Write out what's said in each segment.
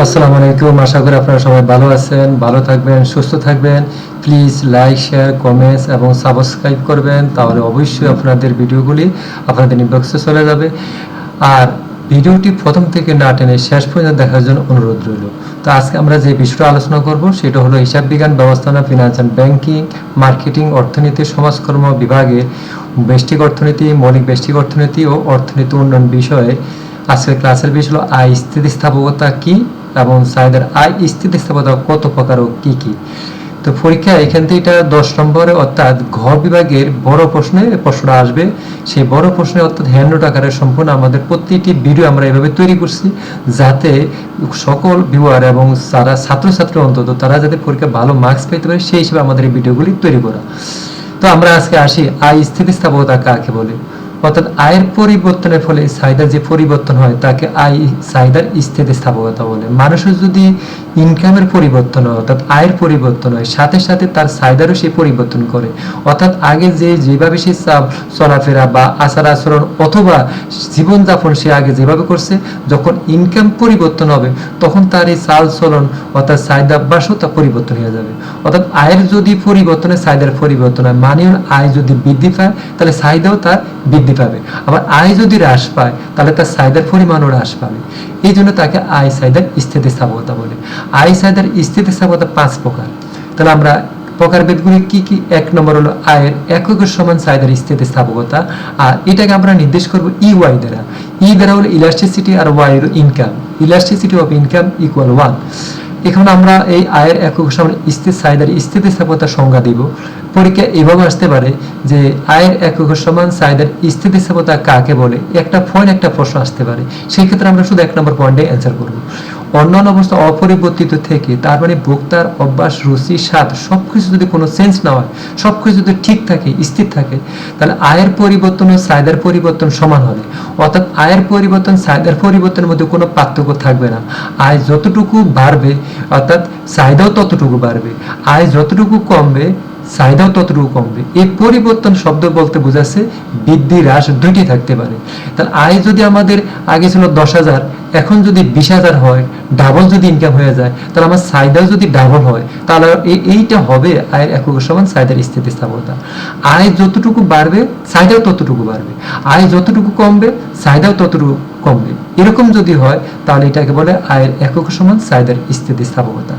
আসসালামু আলাইকুম। আশা করি আপনারা সবাই ভালো আছেন, ভালো থাকবেন, সুস্থ থাকবেন। প্লিজ লাইক শেয়ার কমেন্টস এবং সাবস্ক্রাইব করবেন, তাহলে অবশ্যই আপনাদের ভিডিওগুলি আপনাদের ইনবক্সে চলে যাবে। আর ভিডিওটি প্রথম থেকে না টেনে শেষ পর্যন্ত দেখার জন্য অনুরোধ রইল। তো আজকে আমরা যে বিষয়টা আলোচনা করব, সেটা হলো হিসাব বিজ্ঞান ব্যবস্থাপনা ফিনান্স অ্যান্ড ব্যাংকিং মার্কেটিং অর্থনীতি, সমাজকর্ম বিভাগে বেষ্টিক অর্থনীতি, মৌলিক বেষ্টিক অর্থনীতি ও অর্থনীতি উন্নয়ন বিষয়ে আজকের ক্লাসের বিষয় হলো আয় স্থিতিস্থাপকতা কি? এবং চাহিদার আয় স্থিতিস্থাপকতা কত প্রকার ও কি কি? তো পরীক্ষা এখান থেকে এটা দশ নম্বরে, অর্থাৎ ঘ বিভাগের বড় প্রশ্নে প্রশ্নটা আসবে। সেই বড় প্রশ্নে অর্থাৎ হ্যান্ডনোট আকারে সম্পূর্ণ আমাদের প্রতিটি ভিডিও আমরা এভাবে তৈরি করছি, যাতে সকল ভিউয়ার এবং যারা ছাত্রছাত্রী অন্তত, তারা যাতে পরীক্ষা ভালো মার্কস পেতে পারে, সেই হিসেবে আমাদের এই ভিডিওগুলি তৈরি করা। তো আমরা আজকে আসি আয় স্থিতিস্থাপকতা কাকে বলে? অর্থাৎ আয়ের পরিবর্তনের ফলে চাহিদার যে পরিবর্তন হয়, তাকে আয় চাহিদার স্থিতিস্থাপকতা বলে। মানুষের যদি ইনকামের পরিবর্তন হয়, অর্থাৎ আয়ের পরিবর্তন হয়, সাথে সাথে তার চাহিদারও সে পরিবর্তন করে। অর্থাৎ আগে যে যেভাবে সে চলাফেরা বা আচার আচরণ অথবা জীবনযাপন সে আগে যেভাবে করছে, যখন ইনকাম পরিবর্তন হবে, তখন তার এই চাল চলন, অর্থাৎ চাহিদাভ্যাসও তা পরিবর্তন হয়ে যাবে। অর্থাৎ আয়ের যদি পরিবর্তনে, চাহিদার পরিবর্তন হয় মানে আয় যদি বৃদ্ধি পায়, তাহলে চাহিদাও তার বৃদ্ধি পাবে। আবার আয় যদি হ্রাস পায়, তাহলে তার চাহিদার পরিমাণও হ্রাস পাবে। এই জন্য তাকে আয় চাহিদার স্থিতিস্থাপকতা বলে। আয় চাহিদার স্থিতিস্থাপকতা পাঁচ প্রকার। তাহলে আমরা প্রকারভেদগুলি কি কি? এক নম্বর হলো আয়ের এককের সমান চাহিদার স্থিতিস্থাপকতা। আর এটাকে আমরা নির্দেশ করব ই ওয়াই দ্বারা। ই দ্বারা হলো elasticity R Y income elasticity of income equal one এখন আমরা এই আয়ের একক সমান স্থির স্থিতিস্থাপকতার সংজ্ঞা দিব। পরীক্ষা এভাবে আসতে পারে যে আয়ের একক সমান সাইদের স্থিতিস্থাপকতা কাকে বলে? একটা পয়েন্ট একটা প্রশ্ন আসতে পারে। সেই ক্ষেত্রে আমরা শুধু এক নম্বর পয়েন্টে অ্যান্সার করব। অন্যান্য অবস্থা অপরিবর্তিত থেকে, তার মানে ভোক্তার অভ্যাস, রুচি, স্বাদ, সবকিছু যদি কোনো চেঞ্জ না হয়, সবকিছু যদি ঠিক থাকে, স্থির থাকে, তাহলে আয়ের পরিবর্তন ও চাহিদার পরিবর্তন সমান হবে। অর্থাৎ আয়ের পরিবর্তন চাহিদার পরিবর্তনের মধ্যে কোনো পার্থক্য থাকবে না। আয় যতটুকু বাড়বে, অর্থাৎ চাহিদাও ততটুকু বাড়বে। আয় যতটুকু কমবে চাহিদাও ততটুকু কমবে। এই পরিবর্তন শব্দ বলতে বোঝাচ্ছে বৃদ্ধি হ্রাস দুইটি থাকতে পারে। তাহলে আয় যদি আমাদের আগে ছিল দশ হাজার, এখন যদি বিশ হাজার হয় ডাবল যদি ইনকাম হয়ে যায়, তাহলে আমার চাহিদাও যদি ডাবল হয়, তাহলে এইটা হবে আয়ের একক সমান চাহিদার স্থিতিস্থাপকতা। আয় যতটুকু বাড়বে চাহিদাও ততটুকু বাড়বে। আয় যতটুকু কমবে চাহিদাও ততটুকু কমবে। এরকম যদি হয়, তাহলে এটাকে বলে আয়ের একক সমান চাহিদার স্থিতিস্থাপকতা।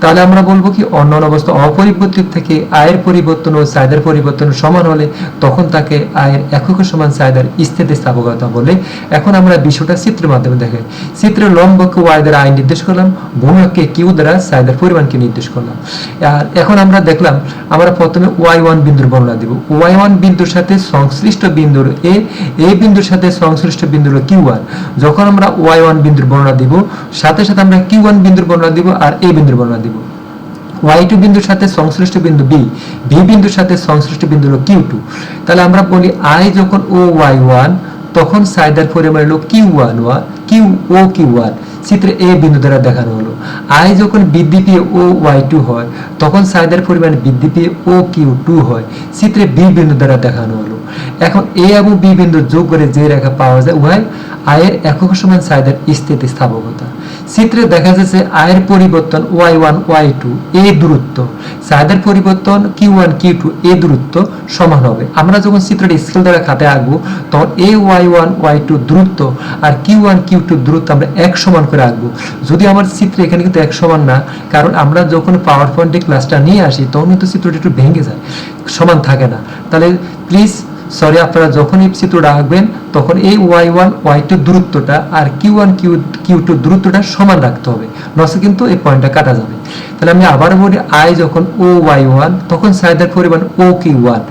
তাহলে আমরা বলব কি, অন্যান্য অবস্থা অপরিবর্তিত থেকে আয়ের পরিবর্তন ও চাহিদার পরিবর্তন সমান হলে তখন তাকে আয়ের একক সমান চাহিদার স্থিতিস্থাপকতা বলে। এখন আমরা বিষয়টা চিত্রের মাধ্যমে দেখাই চিত্রের লম্বকে ওয়াই দ্বারা আয় নির্দেশ করলাম, ভূমিকে কিউ দ্বারা চাহিদার পরিমাণকে নির্দেশ করলাম। আর এখন আমরা দেখলাম, আমরা প্রথমে ওয়াই ওয়ান বিন্দুর বর্ণনা দিব। ওয়াই ওয়ান বিন্দুর সাথে সংশ্লিষ্ট বিন্দুর এ এ বিন্দুর সাথে সংশ্লিষ্ট বিন্দুর কিউ ওয়ান যখন আমরা ওয়াই ওয়ান বিন্দুর বর্ণনা দিব, সাথে সাথে আমরা কিউ ওয়ান বিন্দুর বর্ণনা দিব আর এ বিন্দুর বর্ণনা দিব। ওয়াই টু বিন্দুর সাথে সংশ্লিষ্ট বিন্দু বি বি বিন্দুর সাথে সংশ্লিষ্ট বিন্দু হলো কিউ টু। তাহলে আমরা বলি, আই যখন ও ওয়াই ওয়ান, তখন চাহিদার পরিমাণ হলো কিউ ওয়ান ওয়ান কিউ ও কিউ ওয়ান চিত্রে এ বিন্দু দ্বারা দেখানো হলো। আই যখন বৃদ্ধি পেয়ে ও ওয়াই টু হয়, তখন সাইদের পরিমাণ বৃদ্ধি পেয়ে ও কিউ টু হয়, চিত্রে বি বিন্দু দ্বারা দেখানো হলো। এখন এ এবং বি বিন্দু যোগ করে যে রেখা পাওয়া যায় উভয় আয়ের একক সমান স্থিতি স্থিতিস্থাপকতা। চিত্রে দেখা যাচ্ছে আয়ের পরিবর্তন ওয়াই ওয়ান ওয়াই টু এ দূরত্ব। চাহিদার পরিবর্তন কিউ ওয়ান কিউ টু এ দূরত্ব সমান হবে। আমরা যখন চিত্রটি স্কেল দ্বারা খাতে আঁকবো, তখন এ ওয়াই ওয়ান ওয়াই টু দূরত্ব আর কিউ ওয়ান কিউ টু দূরত্ব আমরা এক সমান করে আঁকবো। যদি আমার চিত্র এখানে কিন্তু এক সমান না, কারণ আমরা যখন পাওয়ার পয়েন্টে ক্লাসটা নিয়ে আসি তখন কিন্তু চিত্রটি একটু ভেঙে যায়, সমান থাকে না। তাহলে প্লিজ সরি আপনারা যখন এই চিত্রটা আঁকবেন তখন এই ওয়াই ওয়ান ওয়াই টু দূরত্বটা আর Q one Q Q two দূরত্বটা সমান রাখতে হবে। নসে কিন্তু এই পয়েন্টটা কাটা যাবে। তাহলে আমি আবার বলি আই যখন ও ওয়াই ওয়ান তখন চাহিদার পরিমাণ ও কিউ ওয়ান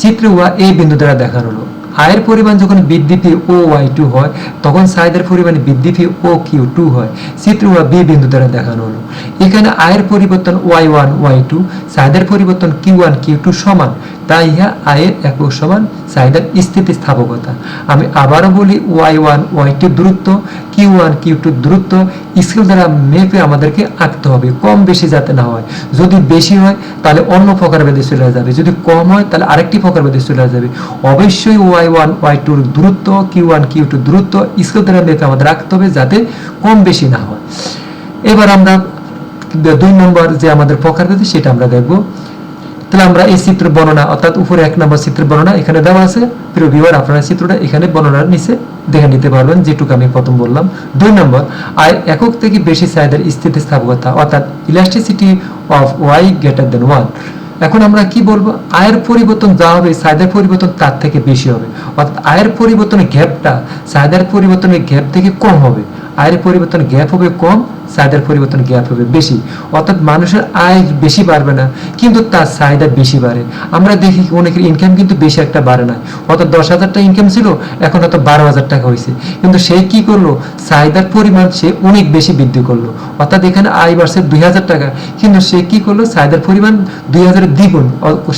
চিত্রে ওয়া এই বিন্দু দ্বারা দেখানো হলো। আয়ের পরিমাণ যখন বৃদ্ধি পেয়ে ও ওয়াই টু হয়, তখন চাহিদার পরিমাণ বৃদ্ধি পেয়ে ও কিউ টু হয়। চিত্র ওয়া বি বিন্দু দ্বারা দেখানো হলো। এখানে আয়ের পরিবর্তন ওয়াই ওয়ান ওয়াই টু চাহিদার পরিবর্তন কিউ ওয়ান কিউ টু সমান। তাই ইহা আয়ের একক সমান চাহিদার স্থিতিস্থাপকতা। আমি আবারও বলি, ওয়াই ওয়ান, ওয়াই টু দূরত্ব, কিউ ওয়ান, কিউ টু দূরত্ব, স্কেল দ্বারা মেপে আমাদেরকে আঁকতে হবে, কম বেশি যাতে না হয়। যদি বেশি হয়, তাহলে অন্য প্রকারভেদে চলে যাবে। যদি কম হয়, তাহলে আরেকটি প্রকারভেদে চলে যাবে। অবশ্যই ওয়াই ওয়ান, ওয়াই টুর দূরত্ব, কিউ ওয়ান, কিউ টু দূরত্ব, স্কেল দ্বারা মেপে আমাদের রাখতে হবে যাতে কম বেশি না হয়। এবার আমরা দুই নম্বর যে আমাদের প্রকারভেদ সেটা আমরা দেখব। তাহলে আমরা এই চিত্র বর্ণনা, অর্থাৎ উপরে এক নম্বর চিত্র বর্ণনা এখানে দেওয়া আছে। প্রিয় ভিউয়ার আপনারা চিত্রটা এখানে বর্ণনার নিচে দেখে নিতে পারবেন, যেটুকু আমি প্রথম বললাম। দুই নম্বর, আয় একক থেকে বেশি চাহিদার স্থিতিস্থাপকতা, অর্থাৎ elasticity of Y greater than one এখন আমরা কি বলব? আয়ের পরিবর্তন যা হবে, চাহিদার পরিবর্তন তার থেকে বেশি হবে। অর্থাৎ আয়ের পরিবর্তনের গ্যাপটা চাহিদার পরিবর্তনের গ্যাপ থেকে কম হবে। আয়ের পরিবর্তন গ্যাপ হবে কম চাহিদার পরিবর্তন গ্যাপ হবে বেশি। অর্থাৎ মানুষের আয় বেশি বাড়বে না, কিন্তু তার চাহিদা বেশি বাড়ে। আমরা দেখি অনেকের ইনকাম কিন্তু বেশি একটা বাড়ে না। অর্থাৎ দশ হাজার টাকা ইনকাম ছিল, এখন হয়তো বারো হাজার টাকা হয়েছে। কিন্তু সে কি করল? চাহিদার পরিমাণ সে অনেক বেশি বৃদ্ধি করল। অর্থাৎ এখানে আয় বাড়ছে দুই হাজার টাকা, কিন্তু সে কি করল? চাহিদার পরিমাণ দুই হাজারের দ্বিগুণ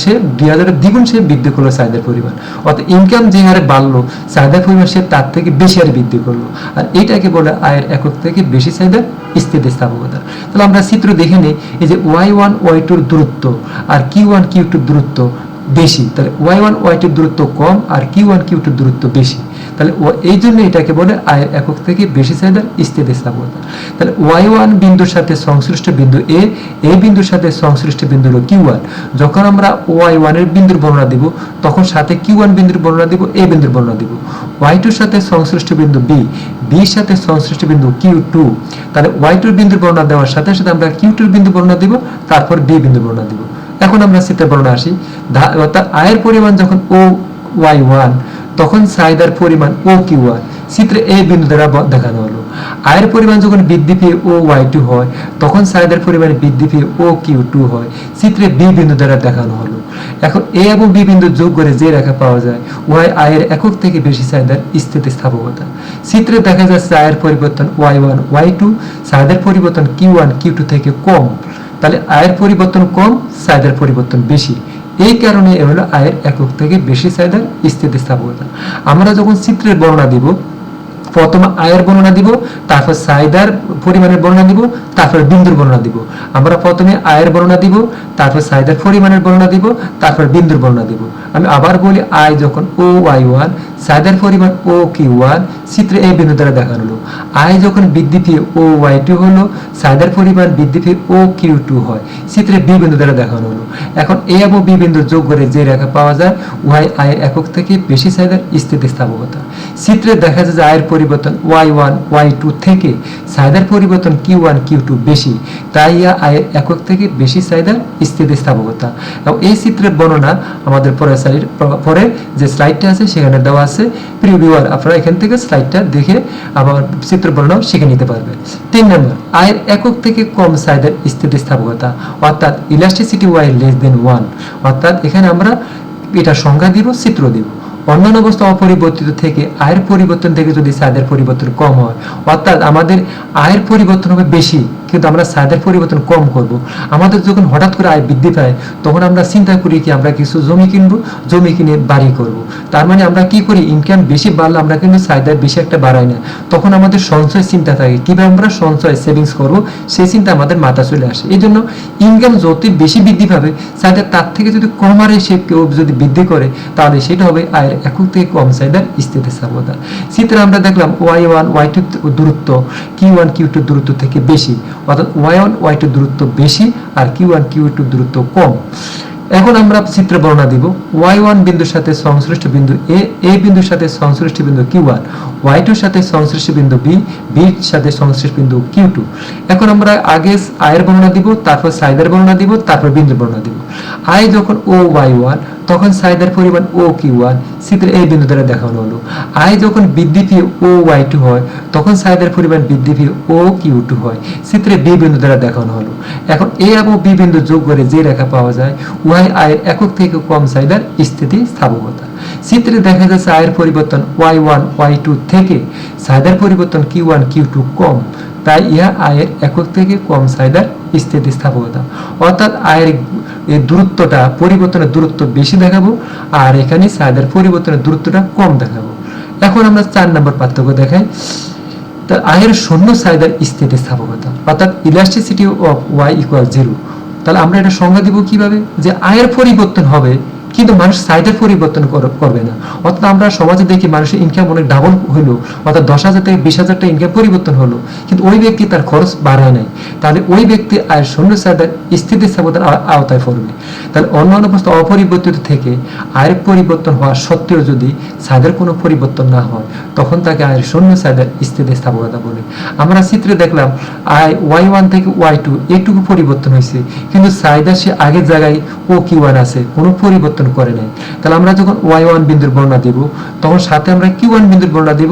সে দুই হাজারের দ্বিগুণ সে বৃদ্ধি করল চাহিদার পরিমাণ। অর্থাৎ ইনকাম যে হারে বাড়লো, চাহিদার পরিমাণ সে তার থেকে বেশি হারে বৃদ্ধি করল। আর এটাকে বলে আয়ের একক থেকে বেশি চাহিদার স্থিতিস্থাপকতা তাহলে আমরা চিত্র দেখে নিই, এই যে ওয়াই ওয়ান ওয়াই টুর দূরত্ব আর কিউ ওয়ান কিউ টুর দূরত্ব বেশি। তাহলে ওয়াই ওয়ান ওয়াই টুর দূরত্ব কম আর কিউ ওয়ান কিউ টুর দূরত্ব বেশি। তাহলে এই জন্য এটাকে বলে আয়ের একক থেকে বেশি চাহিদার স্থিতিস্থাপকতা তাহলে ওয়াই ওয়ান বিন্দুর সাথে সংশ্লিষ্ট বিন্দু এ এই বিন্দুর সাথে সংশ্লিষ্ট বিন্দু হলো কিউ ওয়ান। যখন আমরা ওয়াই ওয়ানের বিন্দুর বর্ণনা দিব, তখন সাথে কিউ ওয়ান বিন্দুর বর্ণনা দিব এ বিন্দুর বর্ণনা দিব। ওয়াই টুর সাথে সংশ্লিষ্ট বিন্দু বি বির সাথে সংশ্লিষ্ট বিন্দু কিউ টু। তাহলে ওয়াই টুর বিন্দুর বর্ণনা দেওয়ার সাথে সাথে আমরা কিউ টুর বিন্দু বর্ণনা দিব, তারপর বি বিন্দু বর্ণনা দিব। এখন আমরা চিত্রের বর্ণনা আসি। অর্থাৎ আয়ের পরিমাণ যখন ও ওয়াই ওয়ান তখন চাহিদার পরিমাণ ও কিউ ওয়ান চিত্রে এই বিন্দু দ্বারা দেখানো হলো। আয়ের পরিমাণ যখন বৃদ্ধি পেয়ে ও ওয়াই টু হয়, তখন চাহিদার পরিমাণ বৃদ্ধি পেয়ে ও কিউ টু হয়। চিত্রে বি বিন্দু দ্বারা দেখানো হলো। এখন এ এবং বি বিন্দু যোগ করে যে রেখা পাওয়া যায়, ওয়াই আয়ের একক থেকে বেশি চাহিদার স্থিতিস্থাপকতা। চিত্রে দেখা যাচ্ছে আয়ের পরিবর্তন ওয়াই ওয়ান, ওয়াই টু চাহিদার পরিবর্তন কিউ ওয়ান, কিউ টু থেকে কম। তাহলে আয়ের পরিবর্তন কম চাহিদার পরিবর্তন বেশি। এই কারণে হলো আয়ের একক থেকে বেশি চাহিদার স্থিতিস্থাপকতা। আমরা যখন চিত্রের বর্ণনা দিব প্রথমে আয়ের বর্ণনা দিব, তারপর চাহিদার পরিমাণের বর্ণনা দিব, তারপর বিন্দুর বর্ণনা দিব। আমরা প্রথমে আয়ের বর্ণনা দিব, তারপর চাহিদার পরিমাণের বর্ণনা দিব, তারপর বিন্দুর বর্ণনা দিব। আমি আবার বলি আয় যখন ও ওয়াই ওয়ান চাহিদার পরিমাণ ও কিউ ওয়ান চিত্রে এই বিন্দু দ্বারা দেখানো হলো। আয় যখন বৃদ্ধি পেয়ে ও ওয়াই টু হলো, চাহিদার পরিমাণ বৃদ্ধি পেয়ে ও কিউ টু হয়, চিত্রে বি বিন্দু দ্বারা দেখানো হলো। এখন এ এবং বি বিন্দু যোগ করে যে রেখা পাওয়া যায়, ওয়াই আয়ের একক থেকে বেশি চাহিদার স্থিতিস্থাপকতা। চিত্রে দেখা যায় যে আয়ের পরিবর্তন ওয়াই ওয়ান, ওয়াই টু থেকে চাহিদার পরিবর্তন কিউ ওয়ান, কিউ টু বেশি। তাই ইয়া আয়ের একক থেকে বেশি চাহিদার স্থিতিস্থাপকতা। এবং এই চিত্রের বর্ণনা আমাদের পরের স্লাইড পরে যে স্লাইডটা আছে সেখানে দেওয়া আছে প্রিয় ভিউয়ার আপনারা এখান থেকে স্লাইডটা দেখে আবার চিত্র বর্ণনা শিখে নিতে পারবেন তিন নম্বর, আয়ের একক থেকে কম চাহিদার স্থিতিস্থাপকতা, অর্থাৎ elasticity Y less than one অর্থাৎ এখানে আমরা এটা সংজ্ঞা দিব চিত্র দিব। অন্যান্য অবস্থা অপরিবর্তিত থেকে আয়ের পরিবর্তন থেকে যদি সাদের পরিবর্তন কম হয়, অর্থাৎ আমাদের আয়ের পরিবর্তন হবে বেশি। কিন্তু আমরা চাহিদার পরিবর্তন কম করব। আমাদের যখন হঠাৎ করে আয় বৃদ্ধি পায়, তখন আমরা চিন্তা করি কি আমরা কিছু জমি কিনবো, জমি কিনে বাড়ি করব। তার মানে আমরা কি করি? ইনকাম বেশি বাড়লে আমরা কিন্তু চাহিদা বেশি একটা বাড়াই না। তখন আমাদের সঞ্চয় চিন্তা থাকে, কীভাবে আমরা সঞ্চয় সেভিংস করব? সেই চিন্তা আমাদের মাথা চলে আসে। এই জন্য ইনকাম যত বেশি বৃদ্ধি পাবে, চাহিদা তার থেকে যদি কম হারে সে কেউ যদি বৃদ্ধি করে, তাহলে সেটা হবে আয়ের একক থেকে কম চাহিদার স্থিতিস্থাপকতা চিত্রে আমরা দেখলাম ওয়াই ওয়ান ওয়াই টু দূরত্ব কিউ ওয়ান কিউ টু দূরত্ব থেকে বেশি। অর্থাৎ ওয়াই ওয়ান, ওয়াই টু দূরত্ব বেশি আর কিউ ওয়ান, কিউ টু দূরত্ব কম। এখন আমরা চিত্র বর্ণনা দিব। ওয়াই ওয়ান বিন্দুর সাথে সংশ্লিষ্ট বিন্দু এ এ বিন্দুর সাথে সংশ্লিষ্ট বিন্দু কিউ ওয়ান, ওয়াই টুর সাথে সংশ্লিষ্ট বিন্দু বি বির সাথে সংশ্লিষ্ট বিন্দু কিউ টু। এখন আমরা আগে আয়ের বর্ণনা দিব, তারপর সাইদের বর্ণনা দিব, তারপর বিন্দুর বর্ণনা দিব। আয় যখন ও ওয়াই ওয়ান তখন সাইদের পরিমাণ ও কিউ ওয়ান? চিত্রে এই বিন্দু দ্বারা দেখানো হলো। আয় যখন বৃদ্ধি পেয়ে ও ওয়াই টু হয়, তখন সাইদের পরিমাণ বৃদ্ধি পেয়ে ও কিউ টু হয়। চিত্রে বি বিন্দু দ্বারা দেখানো হলো। এখন এ এবং বি বিন্দু যোগ করে যে রেখা পাওয়া যায়, ওয়াই আয়ের একক থেকে কম চাহিদার স্থিতি স্থাপকতা। চিত্রে দেখা যাচ্ছে আয়ের পরিবর্তন ওয়াই ওয়ান, ওয়াই টু থেকে সাইদার পরিবর্তন কিউ ওয়ান, কিউ টু কম। তাই ইহা আয়ের একক থেকে কম চাহিদার স্থিতিস্থাপকতা অর্থাৎ আয়ের এই দূরত্বটা, পরিবর্তনের দূরত্ব বেশি দেখাবো, আর এখানে সাদের পরিবর্তনের দূরত্বটা কম দেখাবো। এখন আমরা চার নম্বর পার্থক্য দেখাই। তার আয়ের শূন্য স্থিতিতে স্থাপকতা অর্থাৎ elasticity of Y equal zero তাহলে আমরা এটা সংজ্ঞা দিব কীভাবে? যে আয়ের পরিবর্তন হবে কিন্তু মানুষ সাইডের পরিবর্তন করবে না। অর্থাৎ আমরা সমাজে দেখি মানুষের ইনকাম অনেক ডাবল হলো, অর্থাৎ দশ হাজার থেকে বিশ হাজার টাকা ইনকাম পরিবর্তন হলো। কিন্তু ওই ব্যক্তি তার খরচ বাড়ায় নাই। তাহলে ওই ব্যক্তি আয়ের শূন্য সাইডের স্থিতিস্থাপকতার আ- আওতায় পড়বে। তাহলে অন্যান্য অবস্থা অপরিবর্তিত থেকে আয়ের পরিবর্তন হওয়া সত্ত্বেও যদি সাইডের কোনো পরিবর্তন না হয়, তখন তাকে আয়ের শূন্য সাইডের স্থিতিস্থাপকতা বলে। আমরা চিত্রে দেখলাম, আয় ওয়াই ওয়ান থেকে ওয়াই টু এটুকু পরিবর্তন হয়েছে। কিন্তু সাইডার সে আগের জায়গায় ও কিউ ওয়ান আছে, কোনো পরিবর্তন করে নাই তাহলে আমরা যখন ওয়াই ওয়ান বিন্দুর বর্ণনা দিব, তখন সাথে আমরা কিউ ওয়ান বিন্দুর বর্ণনা দিব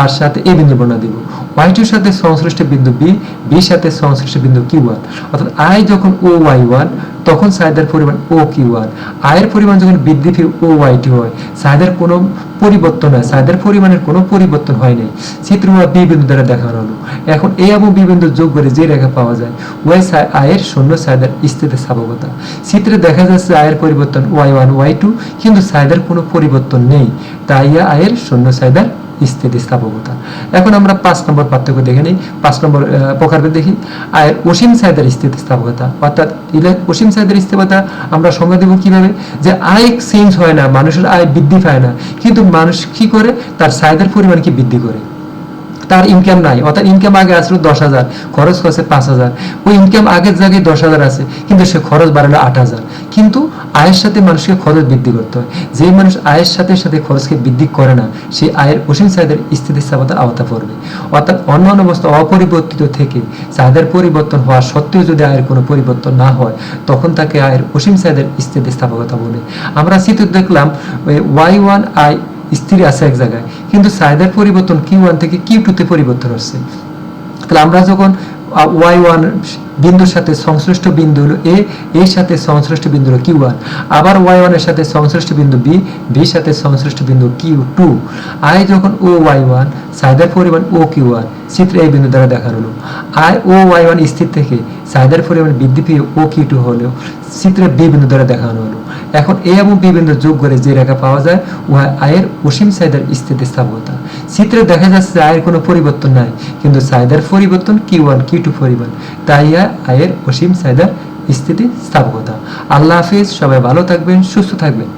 আর সাথে এ বিন্দুর বর্ণনা দিব। ওয়াই টুর সাথে সংশ্লিষ্ট বিন্দু বি বির সাথে সংশ্লিষ্ট বিন্দু কিউ ওয়ান অর্থাৎ আই যখন ও ওয়াই ওয়ান তখন সাইদের পরিমাণ ও কিউ ওয়ান আয়ের পরিমাণ যখন বৃদ্ধি পেয়ে ও ওয়াই হয় সাইদের কোনো পরিবর্তন হয় সাইদের পরিমাণের কোনো পরিবর্তন হয় নাই। চিত্রমা বি বিন্দু দ্বারা দেখানো হলো। এখন এ এবং বি বিন্দু যোগ করে যে রেখা পাওয়া যায় ওয়াই আয়ের শূন্য সাইদের স্থিতি স্থাপকতা। চিত্রে দেখা যাচ্ছে আয়ের পরিবর্তন ওয়াই ওয়ান ওয়াই টু কিন্তু সাইদের কোনো পরিবর্তন নেই। তাই আয়ের শূন্য সাইদের স্থিতিস্থাপকতা এখন আমরা পাঁচ নম্বর পার্থক্য দেখে নিই, পাঁচ নম্বর প্রকারকে দেখি। আয়ের অসীম সাইদের স্থিতিস্থাপকতা অর্থাৎ অসীম সাইদের স্থিতিস্থাপকতা আমরা সংজ্ঞা দেব কীভাবে? যে আয় চেঞ্জ হয় না, মানুষের আয় বৃদ্ধি পায় না, কিন্তু মানুষ কি করে? তার সাইদের পরিমাণকে বৃদ্ধি করে? তার ইনকাম নাই। অর্থাৎ ইনকাম আগে আসলো দশ হাজার, খরচ করছে পাঁচ হাজার। ওই ইনকাম আগের জায়গায় দশ হাজার আছে, কিন্তু সে খরচ বাড়ালো আট হাজার। কিন্তু আয়ের সাথে মানুষকে খরচ বৃদ্ধি করতে হয়। যে মানুষ আয়ের সাথে সাথে খরচকে বৃদ্ধি করে না, সে আয়ের অসীম চাহিদার স্থিতিস্থাপকতার আওতা পড়বে। অর্থাৎ অন্যান্য অবস্থা অপরিবর্তিত থেকে চাহিদার পরিবর্তন হওয়া সত্ত্বেও যদি আয়ের কোনো পরিবর্তন না হয়, তখন তাকে আয়ের অসীম চাহিদার স্থিতিস্থাপকতা বলে। আমরা চিত্র দেখলাম ওয়াই ওয়ান আই স্থির আছে এক জায়গায়। কিন্তু চাহিদার পরিবর্তন কিউ ওয়ান থেকে কিউ টু তে পরিবর্তন হচ্ছে। তাহলে আমরা যখন ওয়াই ওয়ান বিন্দুর সাথে সংশ্লিষ্ট বিন্দু হলো এ এর সাথে সংশ্লিষ্ট বিন্দু হলো কিউ ওয়ান আবার ওয়াই ওয়ানের সাথে সংশ্লিষ্ট বিন্দু বি বির সাথে সংশ্লিষ্ট বিন্দু কিউ টু আই যখন ও ওয়াই ওয়ান চাহিদার পরিমাণ ও কিউ ওয়ান চিত্রে এই বিন্দু দ্বারা দেখানো হলো। আই ও ওয়াই ওয়ান স্থির থেকে চাহিদার পরিমাণ বৃদ্ধি পেয়ে ও কিউ টু হলেও চিত্রে বি বিন্দু দ্বারা দেখানো হলো। এখন এ এবং বি বিন্দু যোগ করে যে রেখা পাওয়া যায়, উহা আয়ের অসীম চাহিদার স্থিতিস্থাপকতা চিত্রে দেখা যাচ্ছে আয়ের কোনো পরিবর্তন নাই, কিন্তু চাহিদার পরিবর্তন কি ওয়ান কি টু পরিমাণ। তাই ইহা আয়ের অসীম চাহিদার স্থিতিস্থাপকতা আল্লাহ হাফিজ, সবাই ভালো থাকবেন, সুস্থ থাকবেন।